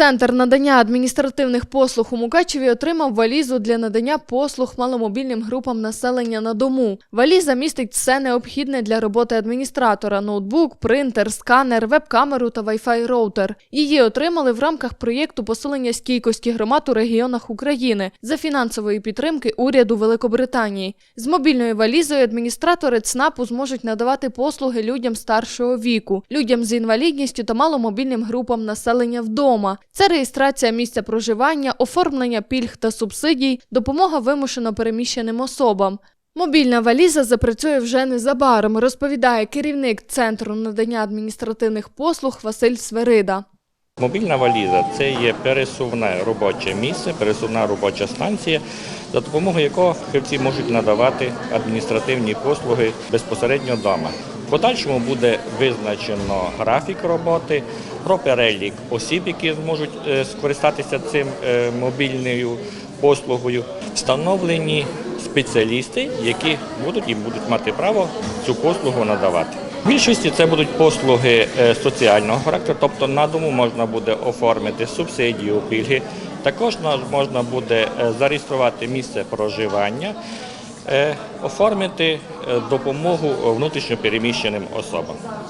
Центр надання адміністративних послуг у Мукачеві отримав валізу для надання послуг маломобільним групам населення на дому. Валіза містить все необхідне для роботи адміністратора: ноутбук, принтер, сканер, веб-камеру та Wi-Fi роутер. Її отримали в рамках проєкту посилення стійкості громад у регіонах України за фінансової підтримки уряду Великобританії. З мобільною валізою адміністратори ЦНАПу зможуть надавати послуги людям старшого віку, людям з інвалідністю та маломобільним групам населення вдома. Це реєстрація місця проживання, оформлення пільг та субсидій, допомога вимушено переміщеним особам. Мобільна валіза запрацює вже незабаром, розповідає керівник Центру надання адміністративних послуг Василь Сверида. Мобільна валіза це є пересувне робоче місце, пересувна робоча станція, за допомогою якого фахівці можуть надавати адміністративні послуги безпосередньо вдома. Подальшому буде визначено графік роботи, про перелік осіб, які зможуть е, скористатися цим е, мобільною послугою, встановлені спеціалісти, які будуть і будуть мати право цю послугу надавати. В більшості це будуть послуги е, соціального характеру, тобто на дому можна буде оформити субсидію, пільги. Також можна буде зареєструвати місце проживання, оформити е, допомогу внутрішньо переміщеним особам.